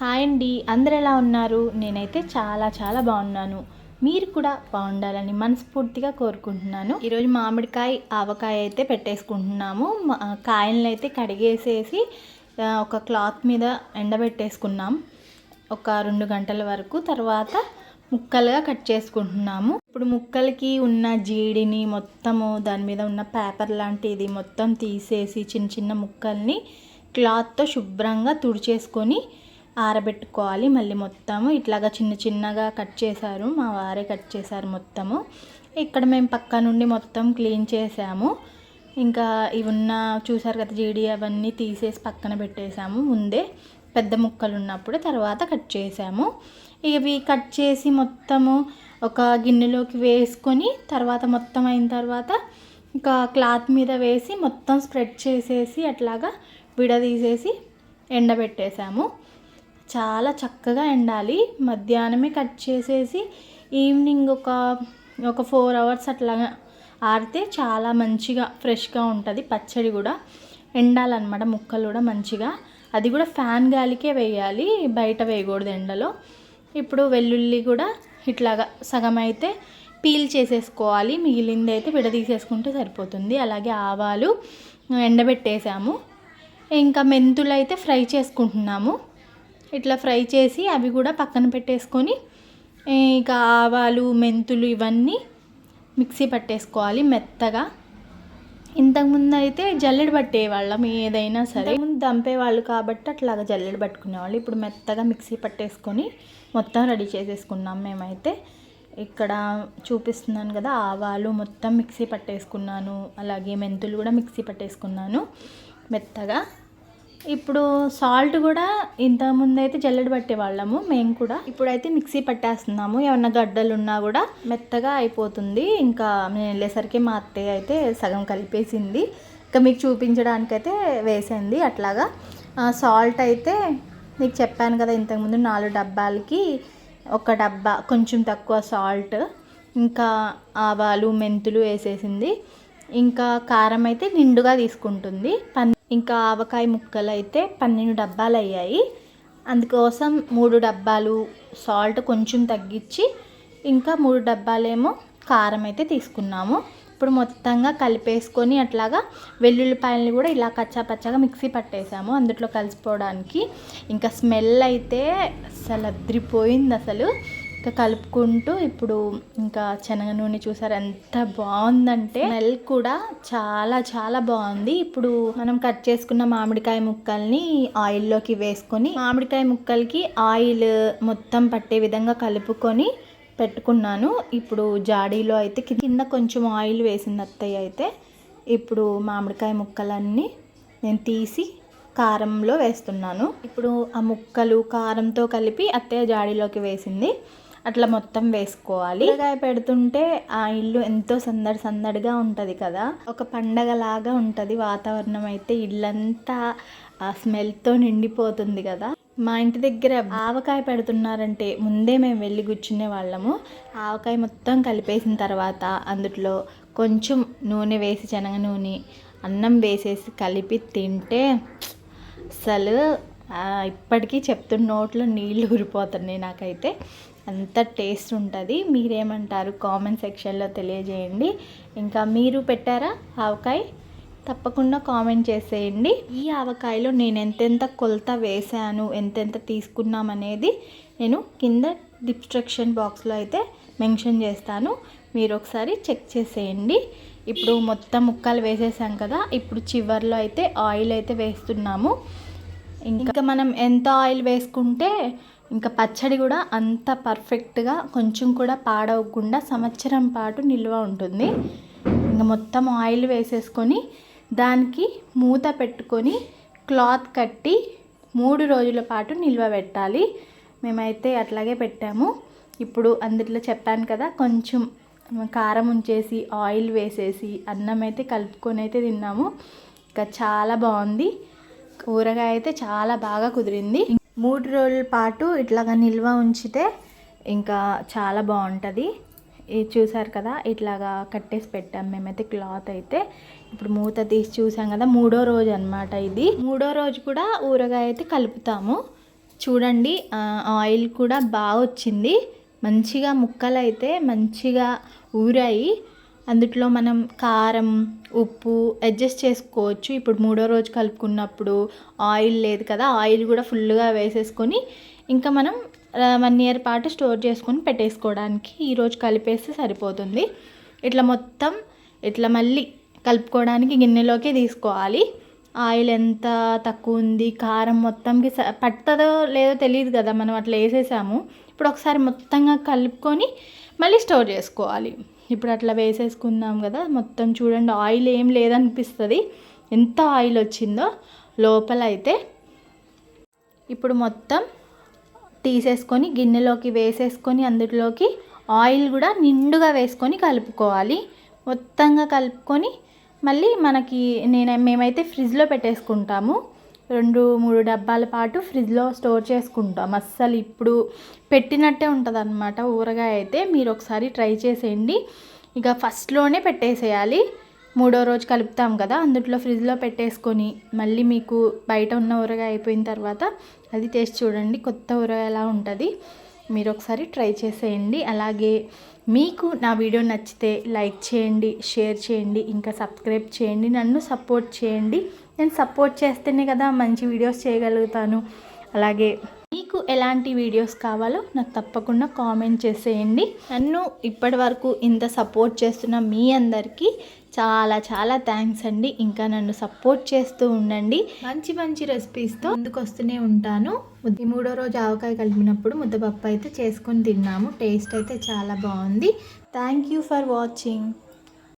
Hi అండి. అందరు ఎలా ఉన్నారు? నేనైతే చాలా చాలా బాగున్నాను. మీరు కూడా బాగుండాలని మనస్ఫూర్తిగా కోరుకుంటున్నాను. ఈరోజు మామిడికాయ ఆవకాయ అయితే పెట్టేసుకుంటున్నాము. మా- కాయలను అయితే కడిగేసేసి ఒక క్లాత్ మీద ఎండబెట్టేసుకున్నాం. ఒక రెండు గంటల వరకు తర్వాత ముక్కలుగా కట్ చేసుకుంటున్నాము. ఇప్పుడు ముక్కలకి ఉన్న జీడిని మొత్తము దాని మీద ఉన్న పేపర్ లాంటిది మొత్తం తీసేసి చిన్న చిన్న ముక్కల్ని క్లాత్తో శుభ్రంగా తుడిచేసుకొని ఆరబెట్టుకోవాలి మళ్ళీ మొత్తము. ఇట్లాగా చిన్న చిన్నగా కట్ చేశారు. మా వారే కట్ చేశారు మొత్తము. ఇక్కడ మేము పక్క నుండి మొత్తం క్లీన్ చేసాము ఇంకా ఇవి ఉన్న చూసారు కదా జీడి అవన్నీ తీసేసి పక్కన పెట్టేసాము ముందే. పెద్ద ముక్కలు ఉన్నప్పుడు తర్వాత కట్ చేసాము ఇవి కట్ చేసి మొత్తము ఒక గిన్నెలోకి వేసుకొని తర్వాత మొత్తం అయిన తర్వాత ఇంకా క్లాత్ మీద వేసి మొత్తం స్ప్రెడ్ చేసేసి అట్లాగా విడదీసేసి ఎండబెట్టేసాము చాలా చక్కగా ఎండాలి. మధ్యాహ్నమే కట్ చేసేసి ఈవినింగ్ ఒక ఒక ఫోర్ అవర్స్ అట్లాగా ఆరితే చాలా మంచిగా ఫ్రెష్గా ఉంటుంది. పచ్చడి కూడా ఎండాలన్నమాట ముక్కలు కూడా మంచిగా. అది కూడా ఫ్యాన్ గాలికే వేయాలి బయట వేయకూడదు ఎండలో. ఇప్పుడు వెల్లుల్లి కూడా ఇట్లాగా సగం అయితే పీల్ చేసేసుకోవాలి. మిగిలింది అయితే విడదీసేసుకుంటే సరిపోతుంది. అలాగే ఆవాలు ఎండబెట్టేసాము. ఇంకా మెంతులు అయితే ఫ్రై చేసుకుంటున్నాము. ఇట్లా ఫ్రై చేసి అవి కూడా పక్కన పెట్టేసుకొని ఇక ఆవాలు మెంతులు ఇవన్నీ మిక్సీ పట్టేసుకోవాలి మెత్తగా. ఇంతకుముందు అయితే జల్లెడ పట్టేవాళ్ళం ఏదైనా సరే. ముందు దంపేవాళ్ళు కాబట్టి అట్లాగా జల్లెడ పట్టుకునేవాళ్ళు. ఇప్పుడు మెత్తగా మిక్సీ పట్టేసుకొని మొత్తం రెడీ చేసేసుకున్నాం మేమైతే. ఇక్కడ చూపిస్తున్నాను కదా ఆవాలు మొత్తం మిక్సీ పట్టేసుకున్నాను. అలాగే మెంతులు కూడా మిక్సీ పట్టేసుకున్నాను మెత్తగా. ఇప్పుడు సాల్ట్ కూడా ఇంతకుముందు అయితే జల్లెడ పట్టేవాళ్ళము మేము కూడా. ఇప్పుడైతే మిక్సీ పట్టేస్తున్నాము. ఏమన్నా గడ్డలు ఉన్నా కూడా మెత్తగా అయిపోతుంది. ఇంకా నేను వెళ్ళేసరికి మా అత్తయ్య అయితే సగం కలిపేసింది. ఇంకా మీకు చూపించడానికైతే వేసింది అట్లాగా. సాల్ట్ అయితే మీకు చెప్పాను కదా ఇంతకుముందు నాలుగు డబ్బాలకి ఒక డబ్బా కొంచెం తక్కువ సాల్ట్ ఇంకా ఆవాలు మెంతులు వేసేసింది. ఇంకా కారం అయితే నిండుగా తీసుకుంటుంది. పన్ ఇంకా ఆవకాయ ముక్కలు అయితే పన్నెండు డబ్బాలు అయ్యాయి అందుకోసం మూడు డబ్బాలు సాల్ట్ కొంచెం తగ్గించి ఇంకా మూడు డబ్బాలేమో కారం అయితే తీసుకున్నాము. ఇప్పుడు మొత్తంగా కలిపేసుకొని అట్లాగా వెల్లుల్లిపాయలని కూడా ఇలా కచ్చా పచ్చగా మిక్సీ పట్టేసాము అందుట్లో కలిసిపోవడానికి. ఇంకా స్మెల్ అయితే అసలు అద్రిపోయింది అసలు ఇంకా కలుపుకుంటూ ఇప్పుడు ఇంకా శనగ నూనె చూసారు ఎంత బాగుందంటే స్మెల్ కూడా చాలా చాలా బాగుంది. ఇప్పుడు మనం కట్ చేసుకున్న మామిడికాయ ముక్కల్ని ఆయిల్లోకి వేసుకొని మామిడికాయ ముక్కలకి ఆయిల్ మొత్తం పట్టే విధంగా కలుపుకొని పెట్టుకున్నాను. ఇప్పుడు జాడీలో అయితే కింద కొంచెం ఆయిల్ వేసింది అత్తయ్య అయితే. ఇప్పుడు మామిడికాయ ముక్కలన్నీ నేను తీసి కారంలో వేస్తున్నాను. ఇప్పుడు ఆ ముక్కలు కారంతో కలిపి అత్తయ్య జాడీలోకి వేసింది. అట్లా మొత్తం వేసుకోవాలి. కూరగాయ పెడుతుంటే ఆ ఇల్లు ఎంతో సందడి సందడిగా ఉంటుంది కదా. ఒక పండగలాగా ఉంటుంది వాతావరణం అయితే. ఇల్లంతా ఆ స్మెల్తో నిండిపోతుంది కదా. మా ఇంటి దగ్గర ఆవకాయ పెడుతున్నారంటే ముందే మేము వెళ్ళి కూర్చునే వాళ్ళము. ఆవకాయ మొత్తం కలిపేసిన తర్వాత అందులో కొంచెం నూనె వేసి శనగ నూనె అన్నం వేసేసి కలిపి తింటే అసలు ఇప్పటికీ చెప్తున్న నోట్లో నీళ్ళు ఊరిపోతున్నాయి నాకైతే. అంత టేస్ట్ ఉంటుంది. మీరేమంటారు? కామెంట్ సెక్షన్లో తెలియజేయండి. ఇంకా మీరు పెట్టారా ఆవకాయ? తప్పకుండా కామెంట్ చేసేయండి. ఈ ఆవకాయలో నేను ఎంతెంత కొలత వేసాను ఎంతెంత తీసుకున్నాం అనేది నేను కింద డిస్ట్రక్షన్ బాక్స్లో అయితే మెన్షన్ చేస్తాను. మీరు ఒకసారి చెక్ చేసేయండి. ఇప్పుడు మొత్తం ముక్కలు వేసేసాం కదా ఇప్పుడు చివర్లో అయితే ఆయిల్ అయితే వేస్తున్నాము. ఇంకా మనం ఎంత ఆయిల్ వేసుకుంటే ఇంకా పచ్చడి కూడా అంత పర్ఫెక్ట్గా కొంచెం కూడా పాడవకుండా సంవత్సరం పాటు నిల్వ ఉంటుంది. ఇంకా మొత్తం ఆయిల్ వేసేసుకొని దానికి మూత పెట్టుకొని క్లాత్ కట్టి మూడు రోజుల పాటు నిల్వ పెట్టాలి. మేమైతే అట్లాగే పెట్టాము. ఇప్పుడు అందులో చెప్పాను కదా కొంచెం కారం ఉంచేసి ఆయిల్ వేసేసి అన్నం అయితే కలుపుకొని అయితే తిన్నాము. ఇంకా చాలా బాగుంది. ఊరగాయ అయితే చాలా బాగా కుదిరింది. మూడు రోజుల పాటు ఇట్లాగా నిల్వ ఉంచితే ఇంకా చాలా బాగుంటుంది. ఇది చూసారు కదా ఇట్లాగా కట్టేసి పెట్టాం మేమైతే క్లాత్ అయితే. ఇప్పుడు మూత తీసి చూసాం కదా మూడో రోజు అనమాట ఇది. మూడో రోజు కూడా ఊరగాయ అయితే కలుపుతాము. చూడండి ఆయిల్ కూడా బాగా వచ్చింది. మంచిగా ముక్కలు అయితే మంచిగా ఊరాయి. అందుట్లో మనం కారం ఉప్పు అడ్జస్ట్ చేసుకోవచ్చు. ఇప్పుడు మూడో రోజు కలుపుకున్నప్పుడు ఆయిల్ లేదు కదా ఆయిల్ కూడా ఫుల్గా వేసేసుకొని ఇంకా మనం వన్ ఇయర్ పాటు స్టోర్ చేసుకొని పెట్టేసుకోవడానికి ఈరోజు కలిపేస్తే సరిపోతుంది. ఇట్లా మొత్తం ఇట్లా మళ్ళీ కలుపుకోవడానికి గిన్నెలోకి తీసుకోవాలి. ఆయిల్ ఎంత తక్కువ ఉంది కారం మొత్తంకి స- పడుతుందో లేదో తెలియదు కదా మనం అట్లా వేసేసాము. ఇప్పుడు ఒకసారి మొత్తంగా కలుపుకొని మళ్ళీ స్టోర్ చేసుకోవాలి. ఇప్పుడు అట్లా వేసేసుకుందాం కదా. మొత్తం చూడండి ఆయిల్ ఏం లేదనిపిస్తుంది. ఎంత ఆయిల్ వచ్చిందో లోపల అయితే ఇప్పుడు మొత్తం తీసేసుకొని గిన్నెలోకి వేసేసుకొని అందులోకి ఆయిల్ కూడా నిండుగా వేసుకొని కలుపుకోవాలి. మొత్తంగా కలుపుకొని మళ్ళీ మనకి నేను మేమైతే ఫ్రిడ్జ్లో పెట్టేసుకుంటాము. రెండు మూడు డబ్బాల పాటు ఫ్రిడ్జ్లో స్టోర్ చేసుకుంటాం. అస్సలు ఇప్పుడు పెట్టినట్టే ఉంటుంది అనమాట ఊరగాయ అయితే మీరు ఒకసారి ట్రై చేసేయండి. ఇక ఫస్ట్లోనే పెట్టేసేయాలి. మూడో రోజు కలుపుతాం కదా అందుట్లో ఫ్రిడ్జ్లో పెట్టేసుకొని మళ్ళీ మీకు బయట ఉన్న ఊరగాయ అయిపోయిన తర్వాత అది టేస్ట్ చూడండి కొత్త ఊరగాయ ఎలా ఉంటుంది. మీరు ఒకసారి ట్రై చేసేయండి. అలాగే మీకు నా వీడియో నచ్చితే లైక్ చేయండి షేర్ చేయండి ఇంకా సబ్స్క్రైబ్ చేయండి నన్ను సపోర్ట్ చేయండి. నేను సపోర్ట్ చేస్తేనే కదా మంచి వీడియోస్ చేయగలుగుతాను. అలాగే మీకు ఎలాంటి వీడియోస్ కావాలో నాకు తప్పకుండా కామెంట్ చేసేయండి. నన్ను ఇప్పటి వరకు ఇంత సపోర్ట్ చేస్తున్న మీ అందరికీ చాలా చాలా థ్యాంక్స్ అండి. ఇంకా నన్ను సపోర్ట్ చేస్తూ ఉండండి. మంచి మంచి రెసిపీస్తో ముందుకు వస్తూనే ఉంటాను. ఈ మూడో రోజు ఆవకాయ కలిపినప్పుడు ముద్దపప్పు అయితే చేసుకొని తిన్నాము. టేస్ట్ అయితే చాలా బాగుంది. Thank you for watching